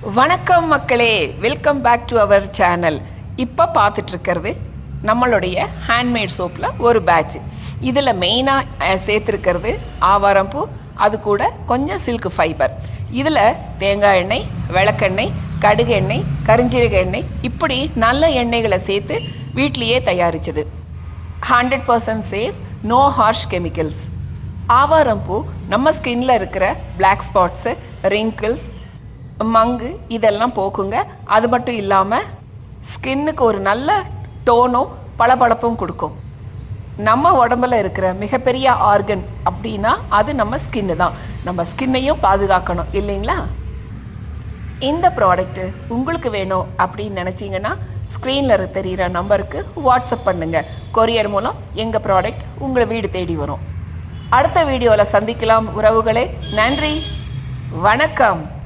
வணக்கம் மக்களே welcome back to our channel இப்போ பார்த்துட்டு இருக்கிறது நம்மளுடைய ஹேண்ட்மேட் சோப்பில் ஒரு பேட்ச் இதில் மெயினாக சேர்த்துருக்கிறது ஆவாரம்பூ அது கூட கொஞ்சம் சில்க் ஃபைபர் இதில் தேங்காய் எண்ணெய் விளக்கெண்ணெய் கடுகு எண்ணெய் கரிஞ்சீரக எண்ணெய் இப்படி நல்ல எண்ணெய்களை சேர்த்து வீட்லேயே தயாரிச்சது. Hundred percent safe no harsh chemicals ஆவாரம்பூ நம்ம ஸ்கின்ல இருக்கிற பிளாக் ஸ்பாட்ஸு ரிங்கிள்ஸ் மங்கு இதெல்லாம் போக்குங்க. அது மட்டும் இல்லாமல் ஸ்கின்னுக்கு ஒரு நல்ல டோனும் பளபளப்பும் கொடுக்கும். நம்ம உடம்புல இருக்கிற மிகப்பெரிய ஆர்கன் அப்படின்னா அது நம்ம ஸ்கின்னு தான். நம்ம ஸ்கின்னையும் பாதுகாக்கணும் இல்லைங்களா? இந்த ப்ராடக்ட்டு உங்களுக்கு வேணும் அப்படின்னு நினச்சிங்கன்னா ஸ்க்ரீனில் தெரிகிற நம்பருக்கு வாட்ஸ்அப் பண்ணுங்கள் கொரியர் மூலம் எங்கள் ப்ராடக்ட் உங்களை வீடு தேடி வரும். அடுத்த வீடியோவில் சந்திக்கலாம் உறவுகளே. நன்றி. வணக்கம்.